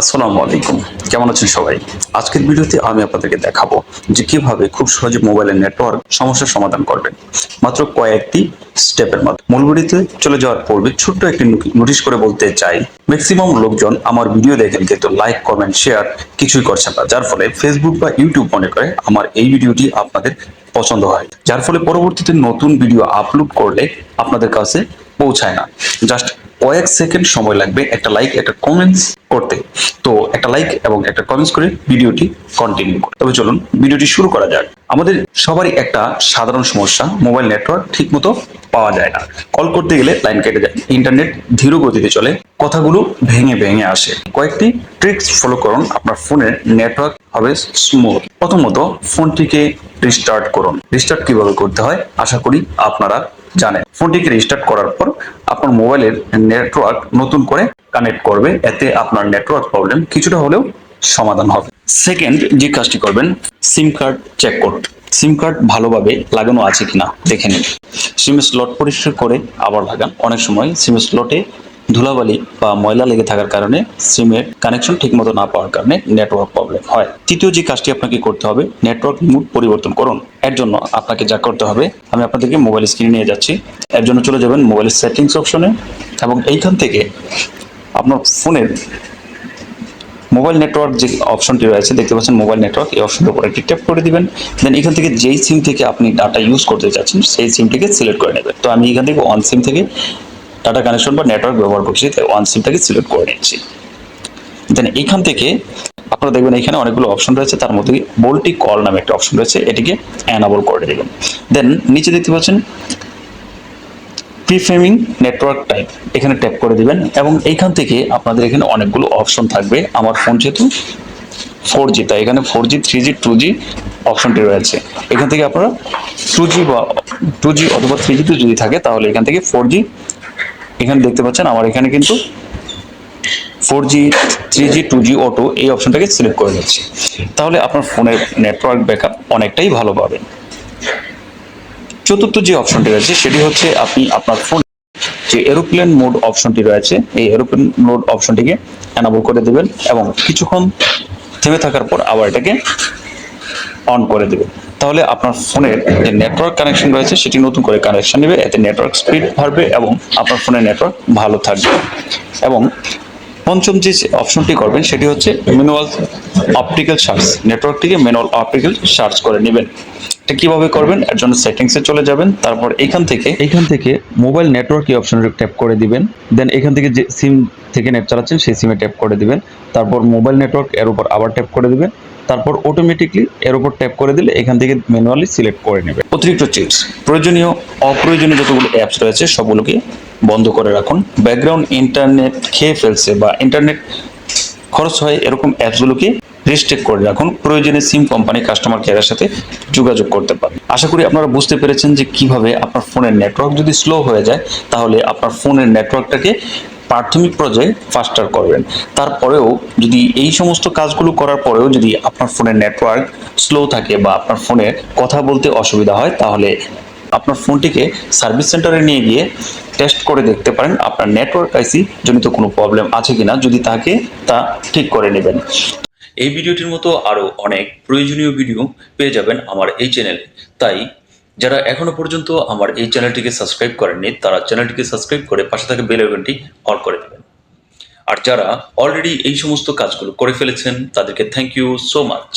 আসসালামু আলাইকুম। কেমন আছেন সবাই? আজকের ভিডিওতে আমি আপনাদেরকে দেখাবো যে কীভাবে খুব সহজে মোবাইলের নেটওয়ার্ক সমস্যার সমাধান করবেন। মাত্র কয়েকটি স্টেপের মাধ্যমে মূল ভিডিওতে চলে যাওয়ার পূর্বে ছোট্ট একটি নোটিশ করে বলতে চাই ম্যাক্সিমাম লোকজন আমার ভিডিও দেখেন কিন্তু লাইক কমেন্ট শেয়ার কিছুই করছেন না। যার ফলে ফেসবুক বা ইউটিউব মনে করে আমার এই ভিডিওটি আপনাদের পছন্দ হয়। যার ফলে পরবর্তীতে নতুন ভিডিও আপলোড করলে আপনাদের কাছে পৌঁছায় না। জাস্ট কয়েক সেকেন্ড সময় লাগবে একটা লাইক একটা কমেন্টস করতে। তো একটা লাইক এবং একটা কমেন্টস করে ভিডিওটি কন্টিনিউ করুন তবে চলুন, ভিডিওটি শুরু করা যাক। আমাদের সবারই একটা সাধারণ সমস্যা মোবাইল নেটওয়ার্ক ঠিকমতো পাওয়া যায় না। কল করতে গেলে লাইন কেটে যায়। ইন্টারনেট ধীর গতিতে চলে, কথাগুলো ভেঙে ভেঙে আসে। কয়েকটি ট্রিক্স ফলো করুন, আপনার ফোনের নেটওয়ার্ক হবে স্মুথ প্রথমত ফোনটিকে রিস্টার্ট করুন। রিস্টার্ট কীভাবে করতে হয়? আশা করি আপনারা জানেন। ফোনটিকে রিস্টার্ট করার পর আপনার মোবাইলের নেটওয়ার্ক নতুন করে কানেক্ট করবে, এতে আপনার নেটওয়ার্ক প্রবলেম কিছুটা হলেও সমাধান হবে। সেকেন্ড যে কাজটি করবেন সিম কার্ড চেক করুন। সিম কার্ড ভালোভাবে লাগানো আছে কিনা দেখে নিন। সিম স্লট পরিষ্কার করে আবার লাগান। অনেক সময় সিম স্লটে ধুলাবালি বা ময়লা লেগে থাকার কারণে সিমের কানেকশন ঠিকমতো না পাওয়ার কারণে নেটওয়ার্ক প্রবলেম হয়। তৃতীয় যে কাজটি আপনাকে করতে হবে নেটওয়ার্ক মোড পরিবর্তন করুন। এর জন্য আপনাকে যা করতে হবে, আমি আপনাদেরকে মোবাইল স্ক্রিনে নিয়ে যাচ্ছি। এর জন্য চলে যাবেন মোবাইলের সেটিংস অপশনে এবং এইখান থেকে আপনার ফোনের মোবাইল নেটওয়ার্ক যে অপশনটি রয়েছে, দেখতে পাচ্ছেন মোবাইল নেটওয়ার্ক এই অপশনের উপর একটি ট্যাপ করে দিবেন। দেন এখান থেকে যেই সিম থেকে আপনি ডাটা ইউজ করতে চাচ্ছেন, সেই সিমটিকে সিলেক্ট করে নেবেন। তো আমি এখান থেকে ওয়ান সিম থেকে ডাটা কানেকশন বা নেটওয়ার্ক ব্যবহার করছি, তাই ওয়ান সিমটাকে সিলেক্ট করে নিচ্ছি। দেন এখান থেকে আপনারা দেখবেন এখানে অনেকগুলো অপশন রয়েছে, তার মধ্যে বোল্টি কল নামে একটা অপশন রয়েছে, এটিকে অ্যানাবল করে দেবেন। দেন নিচে দেখতে পাচ্ছেন প্রিফ্রেমিং নেটওয়ার্ক টাইপ এখানে ট্যাপ করে দিবেন এবং এইখান থেকে আপনাদের এখানে অনেকগুলো অপশন থাকবে। আমার ফোন যেহেতু ফোর জি তাই এখানে four G three G two G অপশনটি রয়েছে। এখান থেকে আপনারা টু জি বা টু জি অথবা থ্রি জিতে যদি থাকে, তাহলে এখান থেকে ফোর জি এখানে দেখতে পাচ্ছেন, আমার এখানে কিন্তু four G three G two G auto এই অপশনটাকে সিলেক্ট করে দিচ্ছি তাহলে আপনার ফোনের নেটওয়ার্ক ব্যাকআপ অনেকটাই ভালো পাবেন। চতুর্থ যে অপশনটি রয়েছে, সেটি হচ্ছে আপনি আপনার ফোন যে এরোপ্লেন মোড অপশনটি রয়েছে, এই এরোপ্লেন মোড অপশনটিকে অ্যানাবল করে দেবেন এবং কিছুক্ষণ থেমে থাকার পর আবার এটাকে অন করে দেবেন। তাহলে আপনার ফোনের যে নেটওয়ার্ক কানেকশন রয়েছে, সেটি নতুন করে কানেকশন নেবে। এতে নেটওয়ার্ক স্পিড বাড়বে এবং আপনার ফোনের নেটওয়ার্ক ভালো থাকবে। এবং পঞ্চম যে অপশনটি করবেন, সেটি হচ্ছে ম্যানুয়াল অপটিক্যাল সার্চ নেটওয়ার্কটিকে ম্যানুয়াল অপটিক্যাল সার্চ করে নেবেন। এটা কীভাবে করবেন? এর জন্য সেটিংসে চলে যাবেন। তারপর এখান থেকে এখান থেকে মোবাইল নেটওয়ার্ক এই অপশনে ট্যাপ করে দিবেন। দেন এখান থেকে যে সিম থেকে নেট চালাচ্ছেন, সেই সিমে ট্যাপ করে দিবেন। তারপর মোবাইল নেটওয়ার্ক এর উপর আবার ট্যাপ করে দিবেন। তারপর অটোমেটিকলি এর উপর ট্যাপ করে দিলে এখান থেকে ম্যানুয়ালি সিলেক্ট করে নেবে। অতিরিক্ত চিপস প্রয়োজনীয়, অপ্রয়োজনীয় যতগুলো অ্যাপস রয়েছে, সবগুলোকে বন্ধ করে রাখুন। ব্যাকগ্রাউন্ড ইন্টারনেট খেয়ে ফেলছে বা ইন্টারনেট খরচ হয়, এরকম অ্যাপসগুলোকে রেস্ট্রিক্ট করে রাখুন। প্রয়োজনে সিম কোম্পানি কাস্টমার কেয়ারের সাথে যোগাযোগ করতে পারেন। আশা করি আপনারা বুঝতে পেরেছেন যে কীভাবে আপনার ফোনের নেটওয়ার্ক যদি স্লো হয়ে যায়, তাহলে আপনার ফোনের নেটওয়ার্কটাকে প্রাথমিক পর্যায়ে ফাস্টার করবেন। তারপরেও যদি এই সমস্ত কাজগুলো করার পরেও যদি আপনার ফোনের নেটওয়ার্ক স্লো থাকে বা আপনার ফোনে কথা বলতে অসুবিধা হয়, তাহলে আপনার ফোনটিকে সার্ভিস সেন্টারে নিয়ে গিয়ে টেস্ট করে দেখতে পারেন আপনার নেটওয়ার্ক আইসি জনিত কোনো প্রবলেম আছে কিনা, যদি থাকে তা ঠিক করে নেবেন। এই ভিডিওটির মতো আরও অনেক প্রয়োজনীয় ভিডিও পেয়ে যাবেন আমার এই চ্যানেলে তাই যারা এখনও পর্যন্ত আমার এই চ্যানেলটিকে সাবস্ক্রাইব করেননি, তারা চ্যানেলটিকে সাবস্ক্রাইব করে পাশে থাকা বেল আইকনটি অল করে দেবেন। আর যারা অলরেডি এই সমস্ত কাজগুলো করে ফেলেছেন, তাদেরকে থ্যাংক ইউ সো মাচ